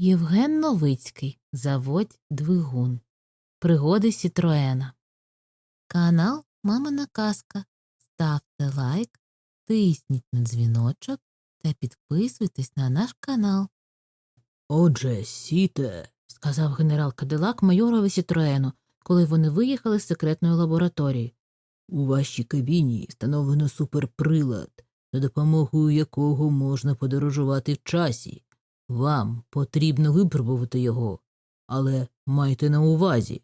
Євген Новицький. Заводь двигун. Пригоди Сітроена. Канал Мамина Казка. Ставте лайк, тисніть на дзвіночок та підписуйтесь на наш канал. Отже, сіте, сказав генерал Кадилак майорові Сітроену, коли вони виїхали з секретної лабораторії. у вашій кабіні встановлено суперприлад, за допомогою якого можна подорожувати в часі. Вам потрібно випробувати його, але майте на увазі,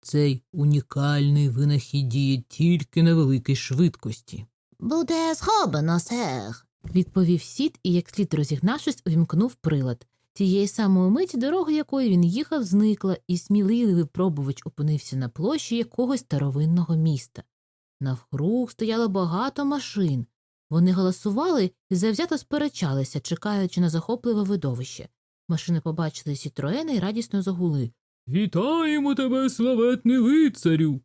цей унікальний винахід діє тільки на великій швидкості. Буде зроблено, сер. відповів сіт і, як слід розігнавшись, увімкнув прилад. Тієї самої миті дорога, якою він їхав, зникла, і сміливий випробувач опинився на площі якогось старовинного міста. Навкруг стояло багато машин. Вони голосували і завзято сперечалися, чекаючи на захопливе видовище. Машини побачили Сітроена і радісно загули. Вітаємо тебе, славетний лицарю.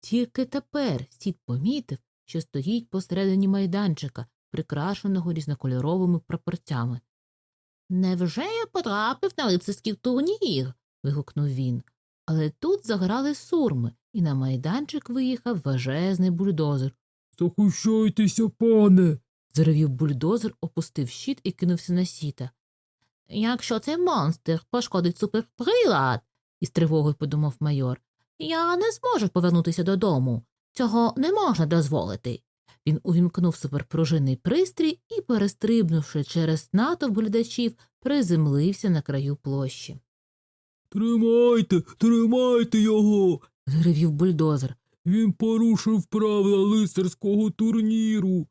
Тільки тепер сіт помітив, що стоїть посередині майданчика, прикрашеного різнокольоровими прапорцями. Невже я потрапив на лицарський турнір? вигукнув він. Але тут заграли сурми, і на майданчик виїхав важезний бульдозер. Захищайтеся, пане. Заревів бульдозер, опустив щит і кинувся на сіта. Якщо цей монстр пошкодить суперприлад, із тривогою подумав майор, я не зможу повернутися додому. Цього не можна дозволити. Він увімкнув суперпружинний пристрій і, перестрибнувши через натовп глядачів, приземлився на краю площі. Тримайте, тримайте його. Зревів бульдозер. Він порушив правила лицарського турніру.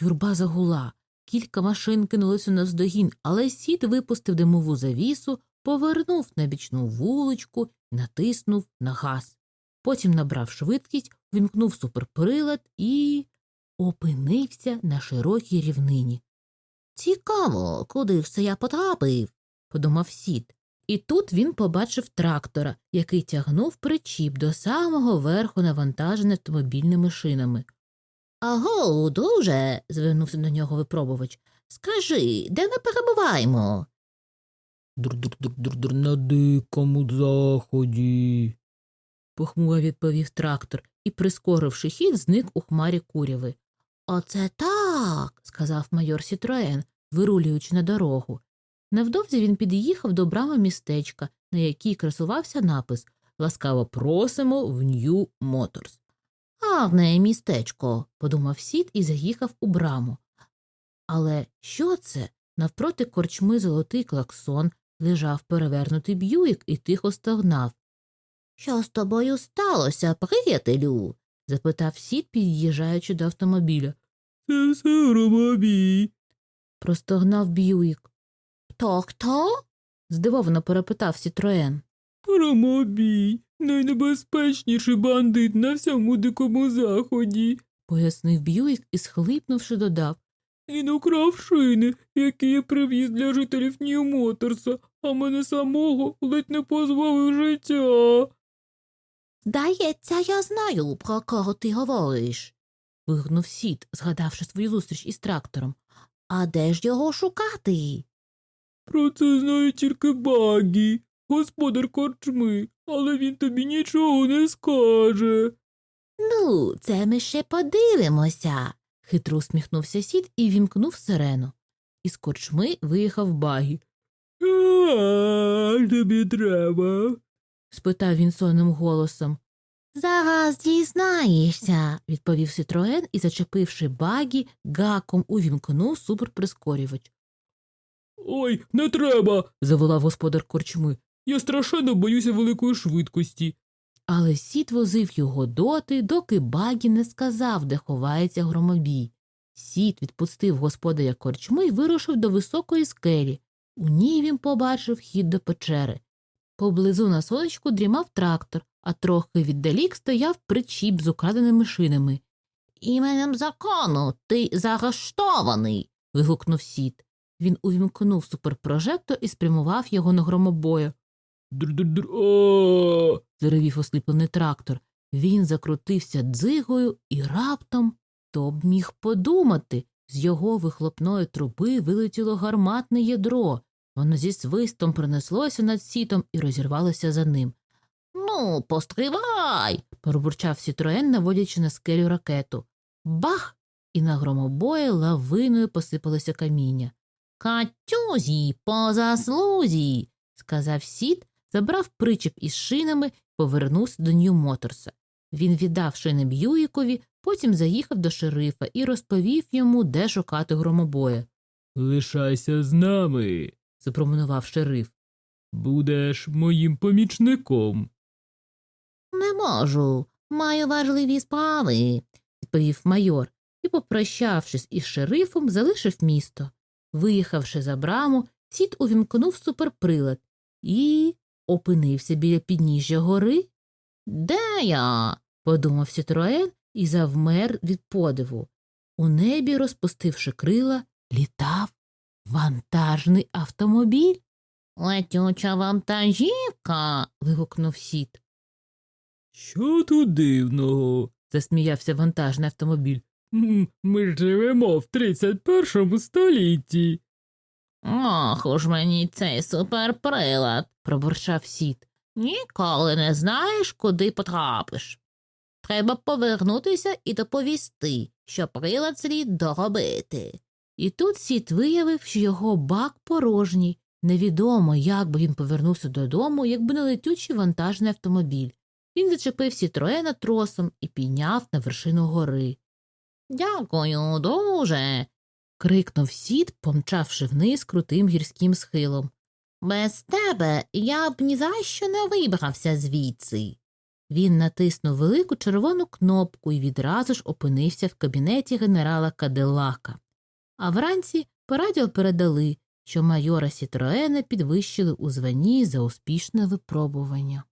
Юрба загула. Кілька машин кинулися наздогін, але сіт випустив димову завісу, повернув на бічну вуличку і натиснув на газ. Потім набрав швидкість, вимкнув суперприлад і опинився на широкій рівнині. Цікаво, куди ж це я потрапив, подумав сіт. І тут він побачив трактора, який тягнув причіп до самого верху навантажений автомобільними шинами. Аго, друже, звернувся до нього випробувач. Скажи, де ми перебуваємо? Дур-дур-дур-дур на дикому заході. похмуро відповів трактор і, прискоривши хід, зник у хмарі куряви. Оце так, сказав майор Сітроен, вирулюючи на дорогу. Невдовзі він під'їхав до брами містечка, на якій красувався напис Ласкаво просимо в Нью Моторс. Гарне містечко, подумав сіт і заїхав у браму. Але що це? Навпроти корчми золотий клаксон лежав перевернутий б'юїк і тихо стогнав. Що з тобою сталося, приятелю? запитав сіт, під'їжджаючи до автомобіля. Це все громобій. Простогнав б'юїк. Хто хто? здивовано перепитав Сітроен. Громобій. Найнебезпечніший бандит на всьому дикому заході. пояснив Б'юїк і, схлипнувши, додав. Він украв шини, які я привіз для жителів Нью-Моторса, а мене самого ледь не позбавив життя. Здається, я знаю, про кого ти говориш. вигукнув сіт, згадавши свою зустріч із трактором. А де ж його шукати? Про це знає тільки Багі, господар корчми, але він тобі нічого не скаже. Ну, це ми ще подивимося. хитро усміхнувся сіт і вімкнув сирену. Із корчми виїхав багі. А, тобі треба. спитав він сонним голосом. Зараз дізнаєшся, відповів Ситроен і, зачепивши багі, гаком увімкнув суперприскорювач. Ой, не треба. заволав господар корчми. Я страшенно боюся великої швидкості. Але сіт возив його доти, доки багі не сказав, де ховається громобій. Сіт відпустив господаря корчми і вирушив до високої скелі. У ній він побачив хід до печери. Поблизу на сонечку дрімав трактор, а трохи віддалік стояв причіп з украденими шинами. Іменем закону ти заарештований. вигукнув сіт. Він увімкнув суперпрожектор і спрямував його на громобоя. Др-др-др. А. заревів осліплений трактор. Він закрутився дзигою і раптом хто б міг подумати, з його вихлопної труби вилетіло гарматне ядро. Воно зі свистом пронеслося над сітом і розірвалося за ним. Ну, постривай. пробурчав Сітроен, наводячи на скелю ракету. Бах! І на громобої лавиною посипалося каміння. Катюзі, по заслузі, сказав сіт, забрав причеп із шинами повернувся до Нью-Моторса. Він віддав шини Б'юїкові, потім заїхав до шерифа і розповів йому, де шукати громобоя. Лишайся з нами, запропонував шериф. будеш моїм помічником. Не можу, маю важливі справи, відповів майор і, попрощавшись із шерифом, залишив місто. Виїхавши за браму, сіт увімкнув суперприлад і опинився біля підніжжя гори. Де я? подумав Сітроен і завмер від подиву. У небі, розпустивши крила, літав вантажний автомобіль. Летюча вантажівка. вигукнув сіт. Що тут дивного? засміявся вантажний автомобіль. Ми живемо в 31 столітті. Ох уж мені цей суперприлад, пробурчав сіт. Ніколи не знаєш, куди потрапиш. Треба повернутися і доповісти, що прилад слід доробити. І тут сіт виявив, що його бак порожній. Невідомо, як би він повернувся додому, якби не летючий вантажний автомобіль. Він зачепив Сітроена тросом і підняв на вершину гори. Дякую, дуже. крикнув сід, помчавши вниз крутим гірським схилом. Без тебе я б ні за що не вибрався звідси. Він натиснув велику червону кнопку і відразу ж опинився в кабінеті генерала Кадилака. А вранці по радіо передали, що майора Сітроена підвищили у званні за успішне випробування.